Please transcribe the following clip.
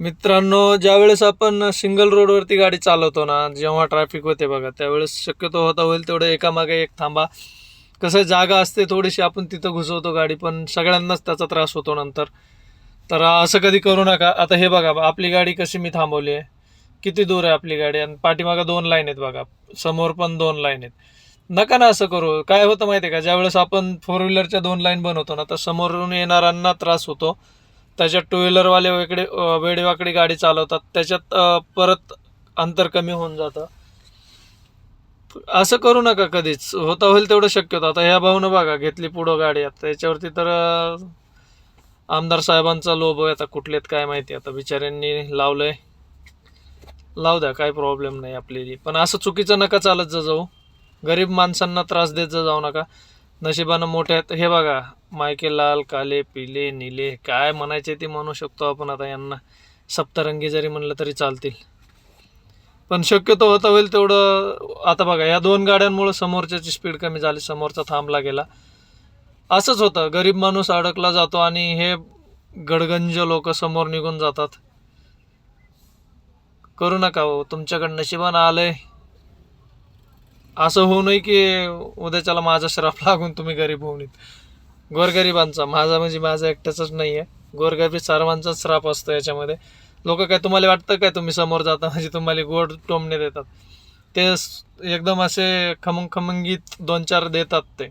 मित्रांनो ज्यावेळेस आपण सिंगल रोडवरती गाडी चालवतो ना जेव्हा ट्रॅफिक होते बघा त्यावेळेस शक्यतो होता होईल तेवढं एकामागे एक थांबा. कसं जागा असते थोडीशी आपण तिथं घुसवतो गाडी पण सगळ्यांनाच त्याचा त्रास होतो नंतर. तर असं कधी करू नका. आता हे बघा आपली गाडी कशी मी थांबवली आहे. किती दूर आहे आपली गाडी? आणि पाठीमागं दोन लाईन आहेत बघा. समोर पण दोन लाईन आहेत. नका ना असं करू. काय होतं माहिती आहे का? ज्यावेळेस आपण फोर व्हीलरच्या दोन लाईन बनवतो ना तर समोरून येणाऱ्यांना त्रास होतो. त्याच्यात टू व्हीलरवाले वेगळे अं, वेडेवाकडे गाडी चालवतात. त्याच्यात परत अंतर कमी होऊन जातं. असं करू नका कधीच. होता होईल तेवढं शक्य होतं आता ह्या भाऊनं बघा घेतली पुढं गाडी. आता त्याच्यावरती तर आमदार साहेबांचा लोभ आहे. आता कुठलेत काय माहिती. आता बिचाऱ्यांनी लावलंय. लावू द्या काय प्रॉब्लेम नाही आपली पण असं चुकीचं नका चालत जा जाऊ. गरीब माणसांना त्रास देत जा जाऊ नका. नशिबानं मोठ्या आहेत. हे बघा मायके लाल काले पिले निले काय म्हणायचे ते म्हणू शकतो आपण आता यांना. सप्तरंगी जरी म्हणलं तरी चालतील. पण शक्यतो होता होईल तेवढं आता बघा या दोन गाड्यांमुळे समोरच्याची स्पीड कमी झाली समोरचा थांबला गेला. असंच होतं गरीब माणूस अडकला जातो आणि हे गडगंज लोक समोर निघून जातात. करू नका हो तुमच्याकडं नशिबानं आलंय. असं होऊ नये की उद्याच्याला माझा श्राप लागून तुम्ही गरीब होऊन येत. गोरगरिबांचा. माझा म्हणजे माझा एकट्याचाच नाही आहे गोरगरीब सर्वांचाच श्राप असतो याच्यामध्ये. लोक काय तुम्हाला वाटतं काय तुम्ही समोर जाता? म्हणजे तुम्हाला गोड टोमणे देतात. ते एकदम असे खमंग खमंगीत दोन चार देतात ते.